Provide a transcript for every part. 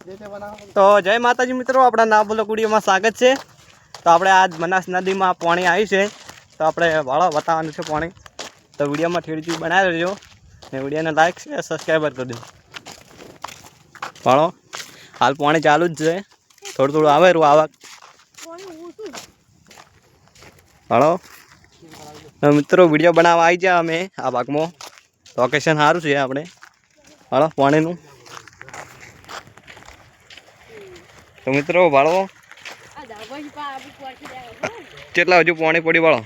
તો જય માતાજી મિત્રો, આપણા ના બોલો કુડીઓમાં સ્વાગત છે. તો આપણે આજ બનાસ નદીમાં પાણી આવ્યું છે. તો આપણે વાળો બતાવવાનું છે પાણી. તો વિડીયોમાં ઠેડથી બનાવી લેજો ને વિડીયોને લાઈક છે સબસ્ક્રાઈબર કરી દેજો. વાળો, હાલ પાણી ચાલુ જ છે. થોડું થોડું આવે રૂ આવક. વાળો મિત્રો, વીડિયો બનાવવા આવી ગયા અમે આ ભાગમાં. લોકેશન સારું છે આપણે. વાળો, પાણીનું. તો મિત્રો વાળો કેટલા હજુ પાણી પડી વાળો?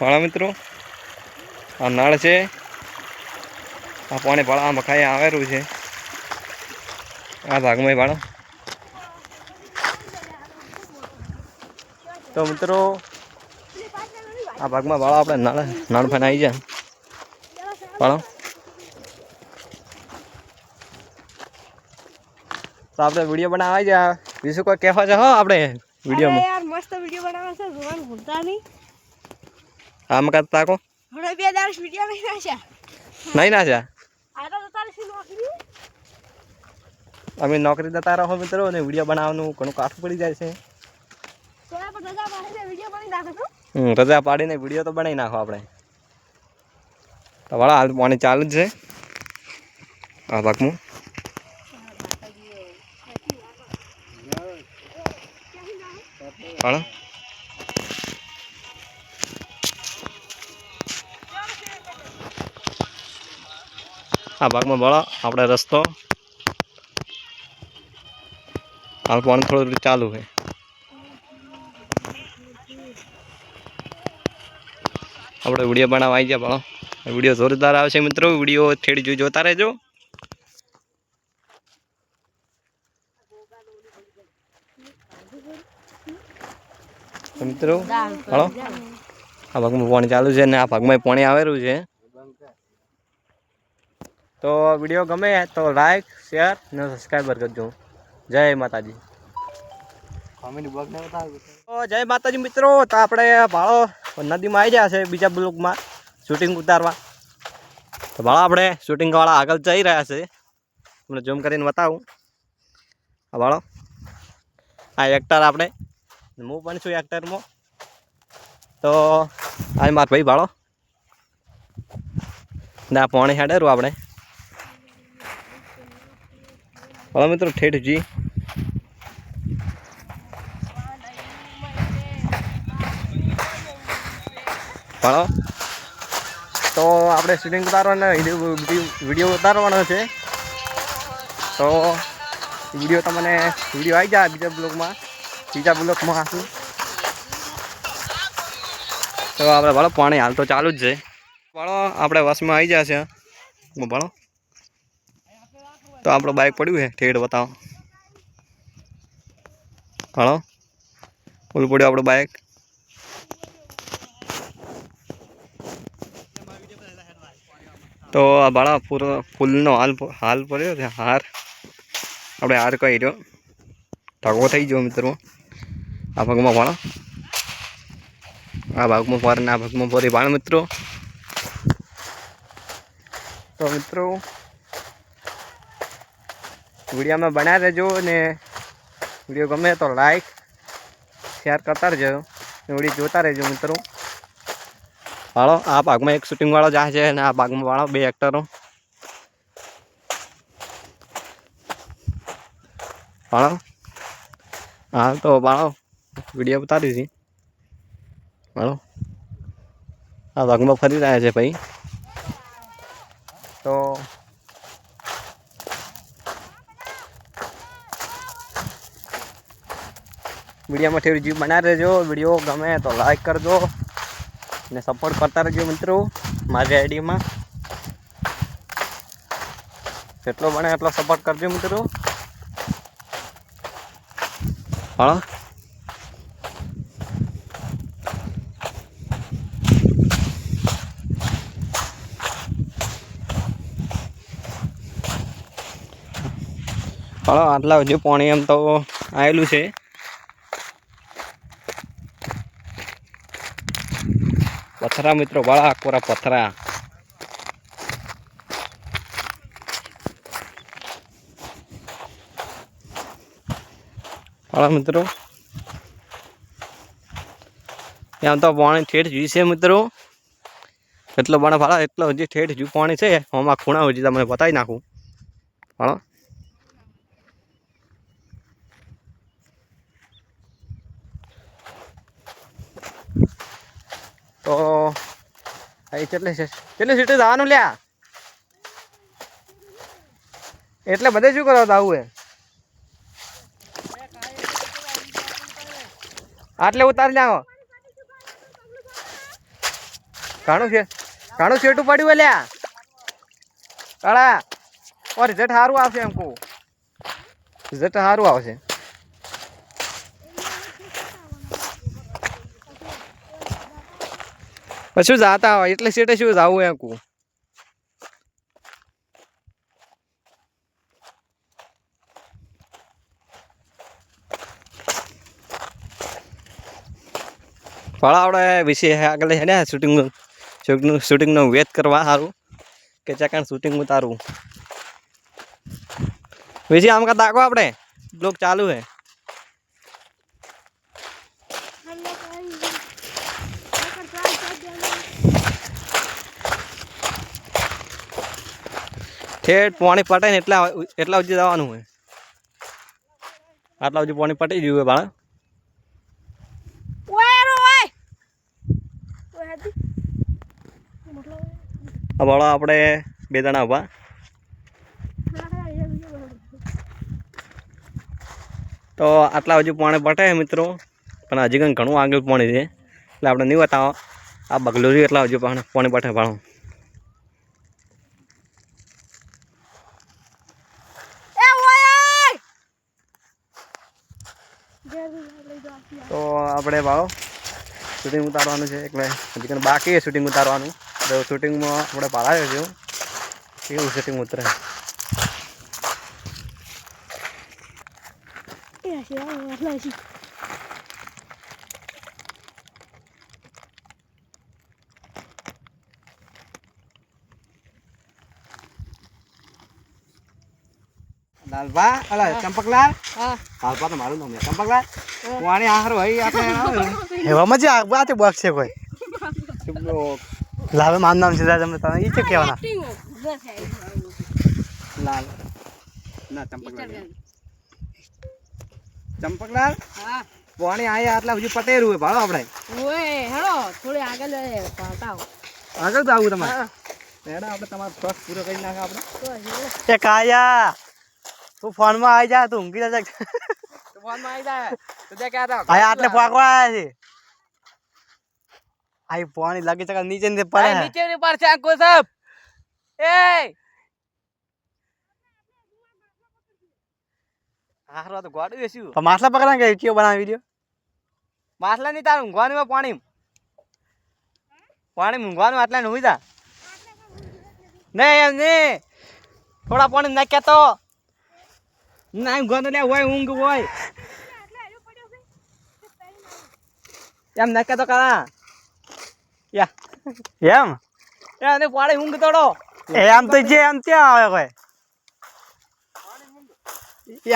વાળા મિત્રો, આ નળ છે. આ પાણી ભાળા મખાઈ આવેલું છે. આ ભાગમાં વાળો. તો મિત્રો, આ ભાગમાં વાળો આપણે નળ નળ ફેન આવી જાય વાળો. તો આપણે વીડિયો બનાવવા જાય બીજું કોઈ કહેવા છે હો આપણે વિડીયોમાં યાર મસ્ત વીડિયો બનાવવા છે. જોવાનું ભૂલતા નહીં. હા મકા તાકો? હવે બે દાસ વીડિયો નહીં નાખ્યા નહીં ના છે? આ તો તારી નોકરી? અમે નોકરી જતા રહો મિત્રો અને વીડિયો બનાવવાનું ઘણું કાઠું પડી જાય છે. રજા પાડીને વીડિયો તો. બનાવી નાખો આપણે. તો વાળા હાલ પાણી ચાલુ જ છે. આ ભાગમાં હાલો આ ભાગમાં બળો આપણે રસ્તો. હાલ પાણી થોડું ચાલુ છે. આપણે વીડિયો બનાવવા આવી ગયા ભણો વીડિયો જોરદાર આવશે મિત્રો. વીડિયો થેડી જોઈ જોતા રહેજો. મિત્રો. હલો. આ ભાગમાં પાણી ચાલુ છે ને આ ભાગમાં પાણી આવેલું છે. તો વીડિયો ગમે તો લાઈક શેર ને સબસ્ક્રાઈબર કરજો. જય માતાજી. તો જય માતાજી મિત્રો. તો આપણે ભાળો નદીમાં આવી ગયા છે બીજા બ્લોકમાં શૂટિંગ ઉતારવા. તો ભાળો આપણે શૂટિંગવાળા આગળ જઈ રહ્યા છે. તમને ઝૂમ કરીને બતાવું. આ ભાળો. આ એક્ટર આપણે. હું પણ છું એક્ટરમાં તો આ માર ભાઈ ભાળો ના પોણે હેડેરું આપણે. હલો મિત્રો ઠેઠ જી ભણો તો આપણે શૂટિંગ ઉતારવાના વીડિયો ઉતારવાનો છે. તો વીડિયો તમને વીડિયો આવી જાય બીજા બ્લોગમાં બીજા બ્લોગમાં આશું તો આપણે ભણો પાણી હાલ તો ચાલુ જ છે. ભણો આપણે વસમાં આવી જશે ભણો તો આપણું બાઇક પડ્યું છે ઠેડ બતાવો. ભણો ઓલું પડ્યું આપણું બાઇક તો આ બાળા પૂરો ફૂલનો હાલ હાલ પડ્યો છે, હાર. આપણે હાર કહી રહ્યો. ઢગો થઈ ગયો મિત્રો આ પગમાં ભાણા આ ભાગમાં ફોર, ને આ ભાગમાં ફોરી બાળ મિત્રો. તો મિત્રો, વિડીયોમાં બનાવી રહેજો ને વીડિયો ગમે તો લાઈક શેર કરતા રહેજો વીડિયો જોતા રહેજો મિત્રો. વાળો, આ ભાગમાં એક શૂટિંગ વાળો જાય છે અને આ ભાગમાં વાળો બે એક્ટરો વાળો, હા, તો વાળો, વીડિયો બતાવી છે વાળો આ વાઘમાં ફરી રહ્યા છે ભાઈ. તો વિડીયોમાં થોડી જીવ બનાવી રહેજો. વીડિયો ગમે તો લાઈક કરજો ને સપોર્ટ કરતા રહેજો મિત્રો મારી આઈડીમાં. જેટલો બને એટલો સપોર્ટ કરજો મિત્રો. હાલો. હા આટલા હજુ પાણી એમ તો આવેલું છે. પથરા મિત્રો, વાળા કોરા પથરા. વાળા મિત્રો. એમ તો પાણી ઠેઠ જોઈ છે, મિત્રો. એટલો બને ફાળો એટલો હજી ઠેઠ જુ પાણી છે. હું આ ખૂણા હજી તમને બતાવી નાખું. ફાળો તો અહીં કેટલે કેટલી સીટે જવાનું લ્યા? એટલે બધે શું કરો આવું એ આટલે ઉતાર લાવો ઘણું છે ઘણું શેઠું પડ્યું લ્યા. કાળા રિઝલ્ટ સારું આવશે એમ કહું. રિઝલ્ટ સારું આવશે. પછી જાતા હોય એટલે શેઠે શું જાવું એમ કહું ભાડા આપણે વિશે આગળ છે ને શૂટિંગનું શૂટિંગનું શૂટિંગનો વેત કરવા સારું કે ચાકણ શૂટિંગ ઉતારવું વિશે આમ કા તાકો આપણે બ્લોક ચાલુ હે હલ્લો ભાઈ આગળ ચાલ ચાલ ચાલ ઠેઠ પાણી પટે ને એટલા એટલા સુધી જવાનું હોય. આટલા સુધી પાણી પટી ગયું હોય આ ભાડા આપણે બે જણા ઊભા. તો આટલા હજુ પાણી પટે મિત્રો. પણ હજી કંઈ ઘણું આગળ પાણી છે. એટલે આપણે નહીં બતાવો. આ બગલું એટલા હજુ પાણી પાણી પટે ભાડું એ ઓય જે લઈ દો આપી તો આપણે ભાવ શૂટિંગ ઉતારવાનું છે. એટલે હજી કંઈ બાકી શૂટિંગ ઉતારવાનું. તો શૂટિંગમાં આપણે પાડાયો છું કેવું શૂટિંગ ઉતરે? Yeah, yeah, yeah, છે. લાલભા અલા ચંપકલાલ. હા. લાલભા તો મારું નામ છે. ચંપકલાલ પાણી આહાર ભાઈ આપણે એવા મજા આ તે બગ છે કોઈ. લાવે મારું નામ છે તમે તમે ઈ કે કહેવાના. લાલ. ના ચંપકલાલ ચંપકલાલ હા. પાણી આયા આટલા હજુ પટેરું હોય ભાડો આપણે. ઓય હેડો થોડી આગળ પાટાવ આગળ જાવું આવું તમારે. હેડો આપણે તમારો શોખ પૂરો કરી નાખે આપણે. આયા એ કાયા તું ફોનમાં આવી જા તું ઊંઘી જા ફોનમાં આવી જાય તો તે કહેતા ભાઈ આટલે પાકવા આવ્યા છે. આઈ પાણી લાગે છે નીચે ને પડે. નીચે ને છે આંકો સાહેબ. એ! હારો તો ગોડું વેસ્યું પણ માછલા પકડા કે ચિયો બનાવી વિડિયો? માછલા ની તાર ઊંઘવાનું પાણી પાણી ઊંઘવાનું આટલા ને ઊંઘી જા. નહીં એમ નહીં. થોડા પાણી નાખ્યા તો. ના ઊંઘવાનું લે હોય ઊંઘ હોય. એમ નાખ્યા તો કરા યા. એમ? એને પાણી ઊંઘ તોડો. એમ તો જે એમ ત્યાં આવે કોઈ.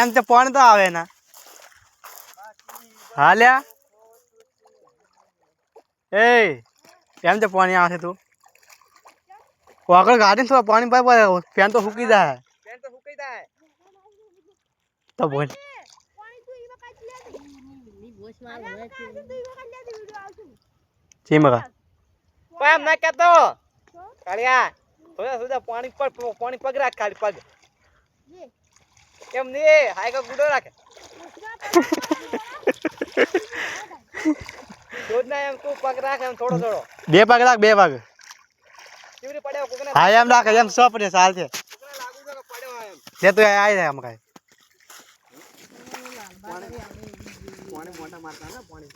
એમ તો પાણી તો આવે ના. હાલ્યા એ એમ તો પાણી આવે તું. આગળ ગાડી થોડા પાણી પાઈ ફેન તો ફૂકી જાય. બેન તો સુકાઈ જાય. તો બોલ. તું ની તું મગા. પણ એમ ના કહેતો કાળિયા થોડા થોડા પાણી પર પાણી પગ રાખ ખાલી પગ. એમ નહીં હાય કા ગુડો રાખે. દૂધ ના એમ તું પગ રાખ એમ થોડો થોડો. બે પગ રાખ બે પગ. ચીવડી પડ્યો કોકને? હા એમ રાખ એમ સો પડે ચાલ છે પડ્યો એમ. લે તું આય જાય એમ કાંઈ. પાણી મારતા ને પાણી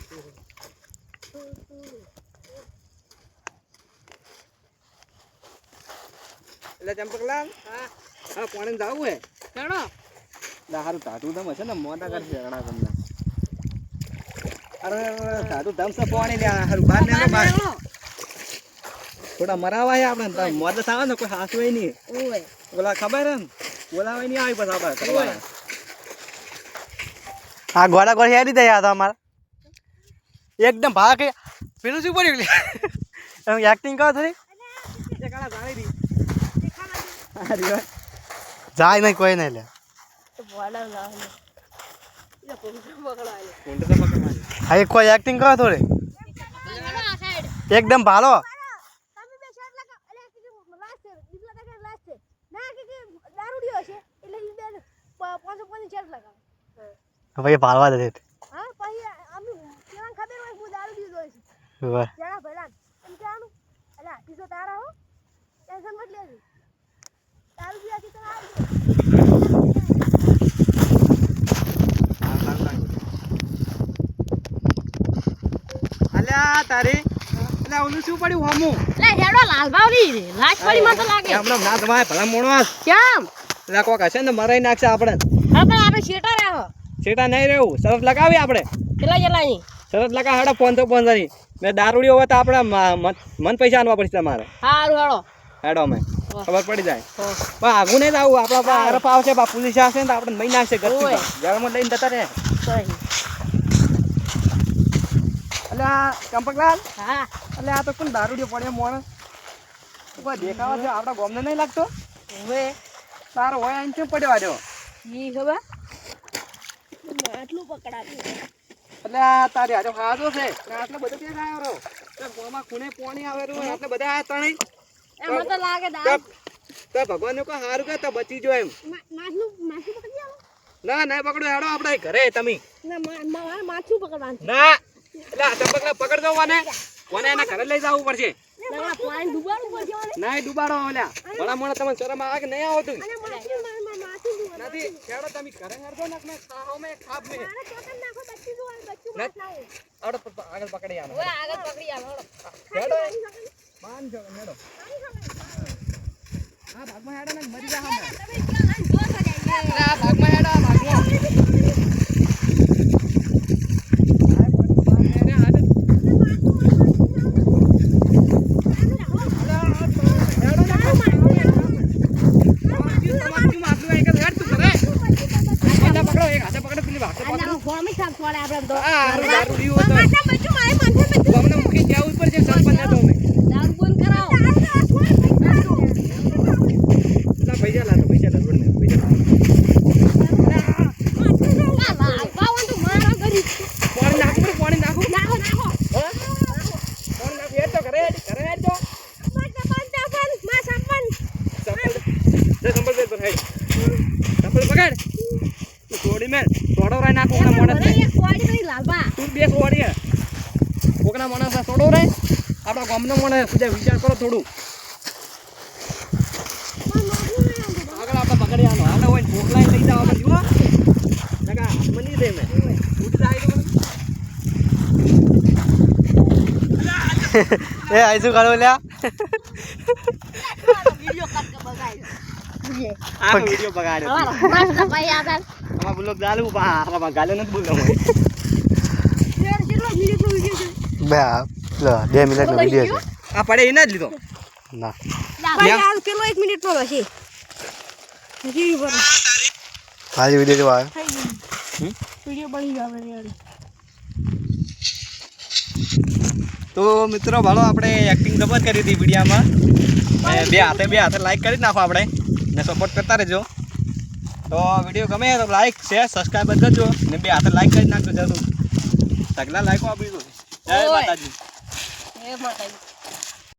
એટલે ચંપકલાલ હા. હા પાણી જવું હે. ચણો હારું ટાટું દમ હશે ને મોટા કરશે રણા તમને. અરે ટાટું ધમ છે પાણી લે હારું બાર ને બાર થોડા મરાવાય આપણે તો મોદ આવે ને કોઈ હાસવાય નહીં. ઓય ઓલા ખબર હે ને? બોલાવાય નહીં આવી પછી આપણે કરવાના. આ ગોળા ગોળી હેરી દે હતા અમારે. એકદમ ભાગ. પેલું શું પડ્યું એમ એક્ટિંગ કરો થોડી. જાય નહીં કોઈ નહીં લે. હા એક કોઈ એક્ટિંગ કરો થોડી. એકદમ ભાલો. તમે બે શર્ટ લગા અલે કે લાસ્ટ છે બીજલા લગા લાસ્ટ છે ના કે કે દારૂડિયો છે એટલે પાંચસો પાંચ શર્ટ લગા ભાઈ ભાલવા દે હા પછી અમે કેવા ખબર હોય હું છે ભલા એમ અલા તારા હો. ટેન્શન મત લેજો. અલ્યા એટલે ઓલું શું પડ્યું હોમું? એટલે હેડો લાલબાવરી. લાશ પડી મત લાગે. હમણાં ના તમારે ભલા મોણવાસ કેમ? એટલે કોક હશે ને મરાઈ નાખશે આપણે. હવે પણ આપણે શેટા રહ્યો છેટા નહીં રહેવું. શરત લગાવી આપણે. કેટલા જેટલા શરત લગા હેડો ફોન તો ફોનની મેં દારૂડી હોય તો આપણે મન પૈસા આનવા પડશે તમારે. સારું હાડો. હેડો અમે. ખબર પડી જાય. પણ આગું નહીં આવું આપણા આરફ આવશે બા પોલીસ આવશે ને તો આપણે મહિના આવશે ઓય. ગરમ લઈને જતા રહે. એટલે આ ચંપકલાલ? હા. એટલે આ તો કોણ દારૂડિયો પડ્યો મોણ? કોઈ દેખાવા છે આપણા ગોમને નહીં લાગતો? હવે તારો હોય આઈને કેમ પડ્યો આજો ઈ ખબર? આટલું પકડાવ્યું એટલે આ તારી હાજો ખાધો છે આટલે બધો ક્યાં આવ્યો રો ગોમાં ખૂણે પોણી આવે હોય આટલે બધા આયા તણી એમ તો લાગે તો દારૂ તો કોઈ સારું કે તો બચી જો એમ. માછલું માછલું પકડી આવો. ના ના પકડો હેડો આપણે ઘરે તમે. ના મા- મારે પકડવાનું ના એટલે આ ચંપકલા પકડજો મને કોને એના ઘરે લઈ જવું પડશે. ના ડૂબાડો ઓલ્યા ભલા મોણા તમને શરમ આવે કે નહીં આવતું અને માછલું મારે મારે માછલું જોવાનું. નથી હેડો તમે ઘરે હેડજો ને મેં ખાહો મેં ખાપ મેં મારે ચોકન નાખો બચ્ચું જોવાનું, બચ્ચું. માછ લાવો. પ- આગળ પકડી આનો હવે આગળ પકડી પાણી ખાવાનું. માન પાણી ખાવાનું. આ ભાગમાં હેડો ને મરી જા હમે તમે ક્યાં આને જોશો જાય? આ ભાગમાં હેડો ભાગમાં આના ગોમી સાફ છોડે આપણે આમ તો. દારૂ માથા બચ્ચું મારે માથે બચ્ચું. દારૂ બંધ કરાવો. ના, લાલબાવન તો મારા ઘરી. નાખો, નાખો. બંધ, બંધ, બંધ. માં સંપન્ન. ભલે એક કોળી નહીં, લાલબા. કોકના માણસ થોડો રે આપણા મને પૂજા વિચાર કરો થોડું. આગળ આપણે પકડી આનો હાલો હોય ભૂખ લઈ જાવ આપણે જુઓ. નકા હાથમાં નહીં દે મેં. ઉઠી જાય એ આઈસુ કાઢો લ્યા. આ વિડિયો બગાડ્યો. મસ્ત ભાઈ આદર અમાર બોલો ગાલું પા અમાર ગાલ્યો નથી બોલતો. હું. શેર મિનિટનો વીડિયો છે? બે બે આ પડે એના જ લીધો. ના. આ પેલો એક મિનિટનો હશે. હજી ઉપર. હાજી વીડિયો જોવા આવ્યો. વીડિયો બની જાવે યાર. તો મિત્રો ભાલો આપણે એક્ટિંગ ડબલ કરી હતી વિડીયામાં. બે હાથે બે હાથે લાઈક કરી નાખો આપણે ને સપોર્ટ કરતા રહેજો. તો વીડિયો ગમે તો લાઈક શેર સબસ્ક્રાઈબ કરજો ને બે હાથે લાઈક કરી નાખજો જરૂર. સગલા લાઈકો આપી દો જય માતાજી. એ માતાજી.